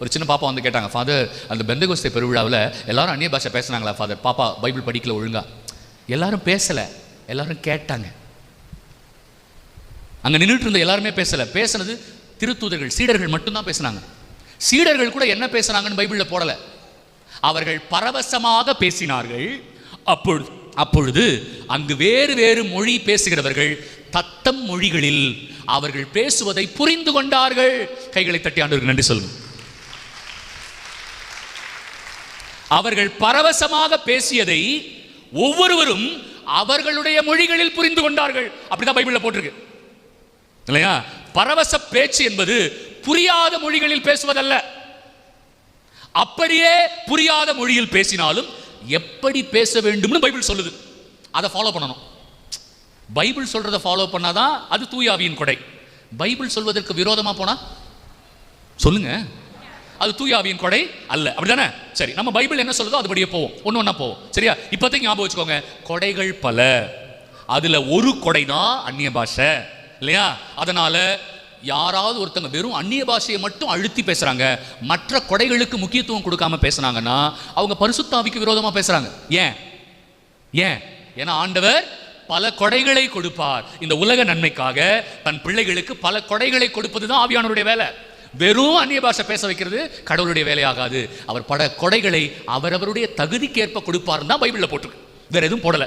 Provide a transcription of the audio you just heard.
ஒரு சின்ன பாப்பா வந்து கேட்டாங்க ஃபாதர் அந்த பெந்தகோஸ்தே பெருவிழாவில் எல்லாரும் அந்நிய பாஷை பேசுனாங்களா ஃபாதர் பாப்பா பைபிள் படிக்கல ஒழுங்கா. எல்லாரும் பேசல. எல்லாரும் கேட்டாங்க. அங்க நின்றுட்டு இருந்த எல்லாருமே பேசல. பேசுனது திருத்தூதர்கள் சீடர்கள் மட்டும்தான் பேசுனாங்க. சீடர்கள் கூட என்ன பேசுனாங்கன்னு பைபிள்ல போடல. அவர்கள் பரவசமாக பேசினார்கள். அப்பொழுது அப்பொழுது அங்கு வேறு வேறு மொழி பேசுகிறவர்கள் தத்தம் மொழிகளில் அவர்கள் பேசுவதை புரிந்து கொண்டார்கள். கைகளை தட்டி ஆண்டவருக்கு நன்றி சொல்லுங்கள். அவர்கள் பரவசமாக பேசியதை ஒவ்வொருவரும் அவர்களுடைய மொழிகளில் புரிந்து கொண்டார்கள். அப்படிதான் பைபிளில் போட்டிருக்கு. இல்லையா? பரவச பேச்சு என்பது புரியாத மொழிகளில் பேசுவதல்ல. அப்படியே புரியாத மொழியில் பேசினாலும் எப்படி பேச வேண்டும்னு பைபிள் சொல்லுது. அதை ஃபாலோ பண்ணணும். பைபிள் சொல்றதை ஃபாலோ பண்ணாதான் அது தூயாவியின் கொடை. பைபிள் சொல்வதற்கு விரோதமா போனா? சொல்லுங்க. அது தூயாவியின் கொடை அல்ல. அப்படிதானே சரி நம்ம பைபிள் என்ன சொல்லுதோ அதுபடியே போவோம். ஒன்று ஒன்றா போவோம். சரியா? இப்போதைக்கு ஞாபகம் வச்சுக்கோங்க. கொடைகள் பல. அதில் ஒரு கொடை தான் அந்நிய பாஷை. இல்லையா? அதனால் யாராவது ஒருத்தங்க வெறும் அந்நிய பாஷையை மட்டும் அழுத்தி பேசுகிறாங்க மற்ற கொடைகளுக்கு முக்கியத்துவம் கொடுக்காம பேசுனாங்கன்னா அவங்க பரிசுத்தாவிக்கு விரோதமாக பேசுகிறாங்க ஏன்? ஏன்? ஏன்னா ஆண்டவர் பல கொடைகளை கொடுப்பார். இந்த உலக நன்மைக்காக தன் பிள்ளைகளுக்கு பல கொடைகளை கொடுப்பது தான் ஆவியானவருடைய வேலை. வெறும் அந்நிய பாஷை பேச வைக்கிறது கடவுளுடைய வேலையாகாது. அவர் பல கொடைகளை அவரவருடைய தகுதிக்கேற்ப கொடுப்பாருன்னு தான் பைபிளில் போட்டிருக்கு. வேற எதுவும் போடல.